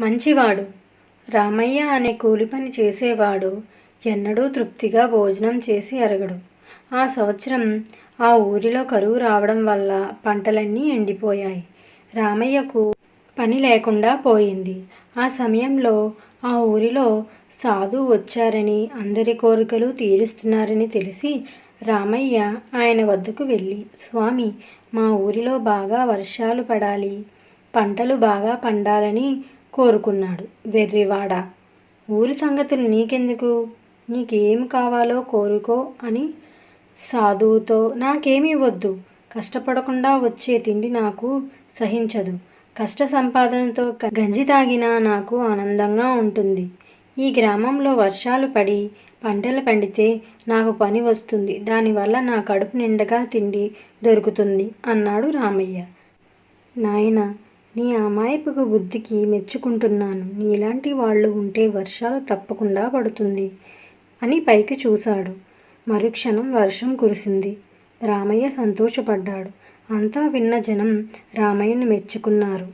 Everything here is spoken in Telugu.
మంచివాడు. రామయ్య అనే కూలి పని చేసేవాడు ఎన్నడూ తృప్తిగా భోజనం చేసి అరగడు. ఆ సంవత్సరం ఆ ఊరిలో కరువు రావడం వల్ల పంటలన్నీ ఎండిపోయాయి. రామయ్యకు పని లేకుండా పోయింది. ఆ సమయంలో ఆ ఊరిలో సాధు వచ్చారని అందరి కోరికలు తీరుస్తున్నారని తెలిసి రామయ్య ఆయన వద్దకు వెళ్ళి స్వామి మా ఊరిలో బాగా వర్షాలు పడాలి పంటలు బాగా పండాలని కోరుకున్నాడు వెర్రివాడ. ఊరి సంగతులు నీకెందుకు? నీకేం కావాలో కోరుకో అని సాధువుతో నాకేమీ వద్దు. కష్టపడకుండా వచ్చే తిండి నాకు సహించదు. కష్ట సంపాదనతో గంజి తాగినా నాకు ఆనందంగా ఉంటుంది. ఈ గ్రామంలో వర్షాలు పడి పంటలు పండితే నాకు పని వస్తుంది. దానివల్ల నా కడుపు నిండగా తిండి దొరుకుతుంది అన్నాడు రామయ్య. నాయన నీ అమాయపుకు బుద్ధికి మెచ్చుకుంటున్నాను. నీలాంటి వాళ్ళు ఉంటే వర్షాలు తప్పకుండా పడుతుంది అని పైకి చూశాడు. మరుక్షణం వర్షం కురిసింది. రామయ్య సంతోషపడ్డాడు. అంతా విన్న జనం రామయ్యను మెచ్చుకున్నారు.